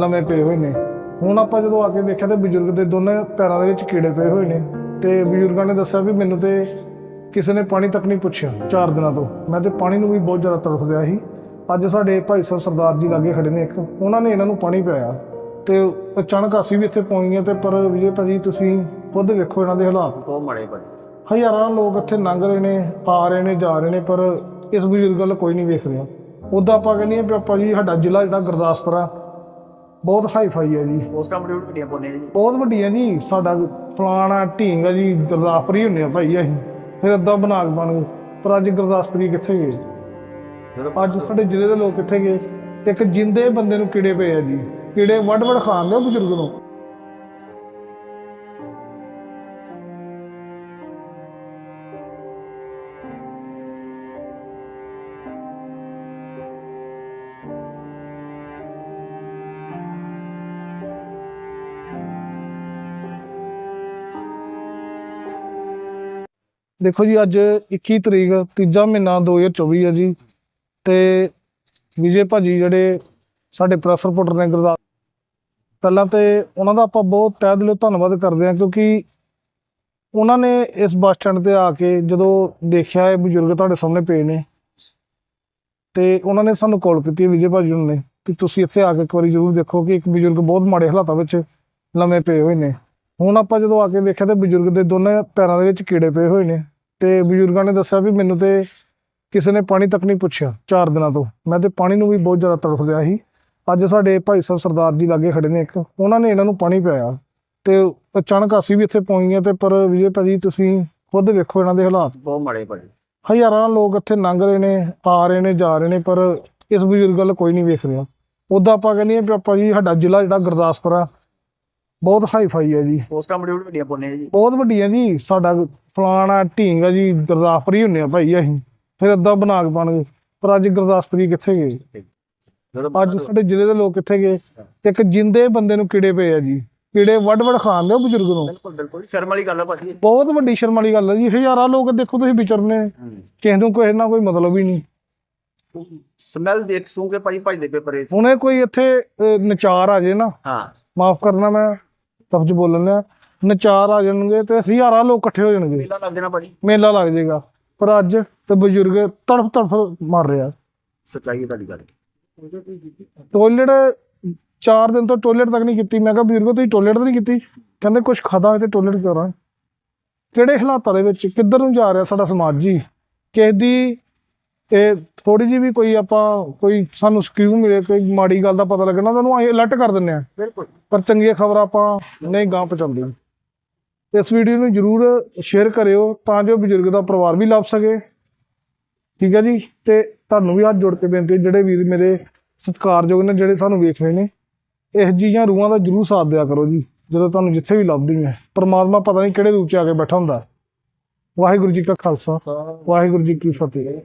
ਲੰਮੇ ਪਏ ਹੋਏ ਨੇ। ਹੁਣ ਆਪਾਂ ਜਦੋਂ ਆ ਕੇ ਦੇਖਿਆ ਤੇ ਬਜ਼ੁਰਗ ਦੇ ਦੋਨੇ ਪੈਰਾਂ ਦੇ ਵਿੱਚ ਕੀੜੇ ਪਏ ਹੋਏ ਨੇ। ਤੇ ਬਜ਼ੁਰਗਾਂ ਨੇ ਦੱਸਿਆ ਵੀ ਮੈਨੂੰ ਤੇ ਕਿਸੇ ਨੇ ਪਾਣੀ ਤੱਕ ਨਹੀਂ ਪੁੱਛਿਆ ਚਾਰ ਦਿਨਾਂ ਤੋਂ। ਮੈਂ ਤੇ ਪਾਣੀ ਨੂੰ ਵੀ ਬਹੁਤ ਜ਼ਿਆਦਾ ਤੜਫ ਰਿਹਾ ਸੀ। ਅੱਜ ਸਾਡੇ ਭਾਈ ਸਾਹਿਬ ਸਰਦਾਰ ਜੀ ਲਾਗੇ ਖੜੇ ਨੇ ਇੱਕ। ਉਹਨਾਂ ਨੇ ਇਹਨਾਂ ਨੂੰ ਪਾਣੀ ਪਿਆਇਆ। ਤੇ ਅਚਾਨਕ ਅਸੀਂ ਵੀ ਇੱਥੇ ਪਹੁੰਚ ਗਏ ਤੇ ਪਰ ਵਿਜੇ ਭਾਜੀ ਤੁਸੀਂ ਖੁਦ ਵੇਖੋ ਇਹਨਾਂ ਦੇ ਹਾਲਾਤ। ਬਹੁਤ ਮਾੜੇ ਭਾਜੀ। ਹਜ਼ਾਰਾਂ ਲੋਕ ਇੱਥੇ ਲੰਘ ਰਹੇ ਨੇ ਆ ਰਹੇ ਨੇ ਜਾ ਰਹੇ ਨੇ ਪਰ ਇਸ ਬਜ਼ੁਰਗ ਵੱਲ ਕੋਈ ਨਹੀਂ ਵੇਖ ਰਿਹਾ। ਉਦਾਂ ਆਪਾਂ ਕਹਿੰਦੇ ਆ ਵੀ ਆਪਾਂ ਜੀ ਸਾਡਾ ਜ਼ਿਲ੍ਹਾ ਜਿਹੜਾ ਗੁਰਦਾਸਪੁਰ ਆ ਬਹੁਤ ਹਾਈ ਫਾਈ ਹੈ ਜੀ। ਪੋਸਟਾਂ ਬੜੀ ਵੱਡੀਆਂ ਪਾਉਂਦੇ ਜੀ? ਬਹੁਤ ਵੱਡੀ ਹੈ ਜੀ ਸਾਡਾ ਫਲਾਣਾ ਢੀਂਗ ਆ ਜੀ ਗੁਰਦਾਸਪੁਰੀ ਹੁੰਨੇ ਆ ਭਾਈ ਅਸੀਂ। ਫਿਰ ਅੱਧਾ ਬਣਾ ਕੇ ਬਣ ਗਏ ਪਰ ਅੱਜ ਗੁਰਦਾਸਪੁਰੀ ਕਿੱਥੇ ਗਏ? ਜਦੋਂ ਅੱਜ ਸਾਡੇ ਜ਼ਿਲ੍ਹੇ ਦੇ ਲੋਕ ਕਿੱਥੇ ਗਏ? ਤੇ ਇੱਕ ਜਿੰਦੇ ਬੰਦੇ ਨੂੰ ਕੀੜੇ ਪਏ ਆ ਜੀ। ਕੀੜੇ ਵੱਡ ਵੱਡ ਖਾਂਦੇ ਬਜ਼ੁਰਗ ਨੂੰ। ਦੇਖੋ ਜੀ, ਅੱਜ 21 ਤਰੀਕ, ਤੀਜਾ ਮਹੀਨਾ 2024 ਹੈ ਜੀ। ਤੇ ਵਿਜੇ ਭਾਜੀ ਜਿਹੜੇ ਸਾਡੇ ਪ੍ਰੈਸ ਰਿਪੋਰਟਰ ਨੇ ਗੁਰਦਾਸ ਪਹਿਲਾਂ ਤੇ ਉਹਨਾਂ ਦਾ ਆਪਾਂ ਬਹੁਤ ਤਹਿ ਦਿਲੋਂ ਧੰਨਵਾਦ ਕਰਦੇ ਹਾਂ, ਕਿਉਂਕਿ ਉਹਨਾਂ ਨੇ ਇਸ ਬੱਸ ਸਟੈਂਡ ਤੇ ਆ ਕੇ ਜਦੋਂ ਦੇਖਿਆ ਇਹ ਬਜ਼ੁਰਗ ਤੁਹਾਡੇ ਸਾਹਮਣੇ ਪਏ ਨੇ, ਤੇ ਉਹਨਾਂ ਨੇ ਸਾਨੂੰ ਕਾਲ ਕੀਤੀ ਵਿਜੇ ਭਾਜੀ ਉਹਨਾਂ ਨੇ ਕਿ ਤੁਸੀਂ ਇੱਥੇ ਆ ਕੇ ਇੱਕ ਵਾਰੀ ਜ਼ਰੂਰ ਦੇਖੋ ਕਿ ਇੱਕ ਬਜ਼ੁਰਗ ਬਹੁਤ ਮਾੜੇ ਹਾਲਾਤਾਂ ਵਿੱਚ ਲੰਮੇ ਪਏ ਹੋਏ ਨੇ। ਹੁਣ ਆਪਾਂ ਜਦੋਂ ਆ ਕੇ ਦੇਖਿਆ ਤੇ ਬਜ਼ੁਰਗ ਦੇ ਦੋਨੇ ਪੈਰਾਂ ਦੇ ਵਿੱਚ ਕੀੜੇ ਪਏ ਹੋਏ ਨੇ। ਤੇ ਬਜ਼ੁਰਗਾਂ ਨੇ ਦੱਸਿਆ ਵੀ ਮੈਨੂੰ ਤੇ ਕਿਸੇ ਨੇ ਪਾਣੀ ਤੱਕ ਨਹੀਂ ਪੁੱਛਿਆ ਚਾਰ ਦਿਨਾਂ ਤੋਂ। ਮੈਂ ਤੇ ਪਾਣੀ ਨੂੰ ਵੀ ਬਹੁਤ ਜ਼ਿਆਦਾ ਤੜਫ ਰਿਹਾ ਸੀ। ਅੱਜ ਸਾਡੇ ਭਾਈ ਸਾਹਿਬ ਸਰਦਾਰ ਜੀ ਲਾਗੇ ਖੜੇ ਨੇ ਇੱਕ। ਉਹਨਾਂ ਨੇ ਇਹਨਾਂ ਨੂੰ ਪਾਣੀ ਪਿਆਇਆ ਤੇ ਅਚਾਨਕ ਅਸੀਂ ਵੀ ਇੱਥੇ ਪਹੁੰਚ ਗਏ ਤੇ ਪਰ ਵਿਜੇ ਭਾਜੀ ਤੁਸੀਂ ਖੁਦ ਵੇਖੋ ਇਹਨਾਂ ਦੇ ਹਾਲਾਤ। ਬਹੁਤ ਮਾੜੇ ਭਾਜੀ। ਹਜ਼ਾਰਾਂ ਲੋਕ ਇੱਥੇ ਲੰਘ ਰਹੇ ਨੇ ਆ ਰਹੇ ਨੇ ਜਾ ਰਹੇ ਨੇ ਪਰ ਇਸ ਬਜ਼ੁਰਗ ਵੱਲ ਕੋਈ ਨਹੀਂ ਵੇਖ ਰਿਹਾ। ਉਦਾਂ ਆਪਾਂ ਕਹਿੰਦੇ ਆ ਵੀ ਆਪਾਂ ਜੀ ਸਾਡਾ ਜ਼ਿਲ੍ਹਾ ਜਿਹੜਾ ਗੁਰਦਾਸਪੁਰ ਆ ਬਹੁਤ ਹਾਈ ਫਾਈ ਹੈ ਜੀ। ਪੋਸਟਾਂ ਬੜੀ ਵੱਡੀਆਂ ਪਾਉਂਦੇ ਜੀ। ਬਹੁਤ ਵੱਡੀ ਹੈ ਜੀ। ਸਾਡਾ ਫਲਾਣਾ ਢੀਂਗ ਆ ਜੀ ਗੁਰਦਾਸਪੁਰੀ ਹੁੰਨੇ ਆ ਭਾਈ ਅਸੀਂ। ਫਿਰ ਅੱਧਾ ਬਣਾ ਕੇ ਬਣ ਗਏ। ਪਰ ਅੱਜ ਗੁਰਦਾਸਪੁਰੀ ਕਿੱਥੇ ਗਏ? ਅੱਜ ਸਾਡੇ ਜ਼ਿਲ੍ਹੇ ਦੇ ਲੋਕ ਕਿੱਥੇ ਗਏ? ਤੇ ਇੱਕ ਜਿੰਦੇ ਬੰਦੇ ਨੂੰ ਕੀੜੇ ਪਏ ਆ ਜੀ। ਕੀੜੇ ਵੱਡ ਵੱਡ ਖਾਂਦੇ ਆ ਬਜ਼ੁਰਗ ਨੂੰ। ਬਿਲਕੁਲ ਬਿਲਕੁਲ। ਸ਼ਰਮ ਵਾਲੀ ਗੱਲ ਹੈ ਭਾਜੀ। ਬਹੁਤ ਵੱਡੀ ਸ਼ਰਮ ਵਾਲੀ ਗੱਲ ਹੈ ਜੀ। ਹਜ਼ਾਰਾਂ ਲੋਕ ਦੇਖੋ ਤੁਸੀਂ ਵਿਚਰਨੇ। ਕਿਸੇ ਨੂੰ ਕੋਈ ਨਾ ਕੋਈ ਮਤਲਬ ਹੀ ਨਹੀਂ। ਸਮੈਲ ਦੇਖ ਸੂ ਕੇ ਭਾਜੀ ਭਜਦੇ ਪਏ ਪਰੇ ਹੁਣੇ ਕੋਈ ਇੱਥੇ ਨਚਾਰ ਆ ਜੇ ਨਾ। ਹਾਂ। ਮਾਫ ਕਰਨਾ ਮੈਂ। ਲਫ਼ਜ਼ ਬੋਲਣ ਨਚਾਰ ਆ ਜਾਣਗੇ ਤੇ ਹਜ਼ਾਰਾਂ ਲੋਕ ਇਕੱਠੇ ਹੋ ਜਾਣਗੇ। ਮੇਲਾ ਲੱਗ ਜਾਣਾ ਭਾਜੀ। ਮੇਲਾ ਲੱਗ ਜਾਏਗਾ। ਪਰ ਅੱਜ ਤੇ ਬਜ਼ੁਰਗ ਤੜਫ ਤੜਫ ਮਰ ਰਿਹਾ। ਸੱਚਾਈ ਹੈ ਤੁਹਾਡੀ ਗੱਲ। ਟੋਇਲਟ ਚਾਰ ਦਿਨ ਤੋਂ ਟੋਇਲਟ ਤੱਕ ਨਹੀਂ ਕੀਤੀ। ਮੈਂ ਕਿਹਾ ਬਜ਼ੁਰਗੋ ਤੁਸੀਂ ਟੋਇਲਟ ਤਾਂ ਨਹੀਂ ਕੀਤੀ? ਕਹਿੰਦੇ ਕੁਝ ਖਾਦਾ ਹੋਏ ਤੇ ਟੋਇਲਟ ਕਰਾਂ। ਕਿਹੜੇ ਹਾਲਾਤਾਂ ਦੇ ਵਿੱਚ ਕਿੱਧਰ ਨੂੰ ਜਾ ਰਿਹਾ ਸਾਡਾ ਸਮਾਜ ਜੀ? ਕਿਸੇ ਦੀ ਇਹ ਥੋੜੀ ਜਿਹੀ ਵੀ ਕੋਈ ਆਪਾਂ ਕੋਈ ਸਾਨੂੰ ਸਕਿਊ ਮਿਲੇ ਕੋਈ ਮਾੜੀ ਗੱਲ ਦਾ ਪਤਾ ਲੱਗਣਾ ਤਾਂ ਉਹਨੂੰ ਅਸੀਂ ਅਲਰਟ ਕਰ ਦਿੰਦੇ ਆ ਬਿਲਕੁਲ। ਪਰ ਚੰਗੀਆਂ ਖਬਰਾਂ ਆਪਾਂ ਨਹੀਂ ਗਾਂ ਪਹੁੰਚਾਉਂਦੇ। ਇਸ ਵੀਡੀਓ ਨੂੰ ਜਰੂਰ ਸ਼ੇਅਰ ਕਰਿਓ ਤਾਂ ਜੋ ਬਜ਼ੁਰਗ ਦਾ ਪਰਿਵਾਰ ਵੀ ਲੱਭ ਸਕੇ। ਠੀਕ ਹੈ ਜੀ? ਤੇ ਤੁਹਾਨੂੰ ਵੀ ਹੱਥ ਜੋੜ ਕੇ ਬੇਨਤੀ ਜਿਹੜੇ ਵੀਰ ਮੇਰੇ ਸਤਿਕਾਰਯੋਗ ਨੇ ਜਿਹੜੇ ਸਾਨੂੰ ਵੇਖ ਰਹੇ ਨੇ ਇਹ ਜੀਆਂ ਰੂਹਾਂ ਦਾ ਜਰੂਰ ਸਾਥ ਦਿਆ ਕਰੋ ਜੀ ਜਦੋਂ ਤੁਹਾਨੂੰ ਜਿੱਥੇ ਵੀ ਲੱਭਦੀ ਹੈ ਪਰਮਾਤਮਾ ਪਤਾ ਨਹੀਂ ਕਿਹੜੇ ਰੂਪ ਚ ਆ ਕੇ ਬੈਠਾ ਹੁੰਦਾ। ਵਾਹਿਗੁਰੂ ਜੀ ਕਾ ਖਾਲਸਾ ਵਾਹਿਗੁਰੂ ਜੀ ਕੀ ਫਤਿਹ।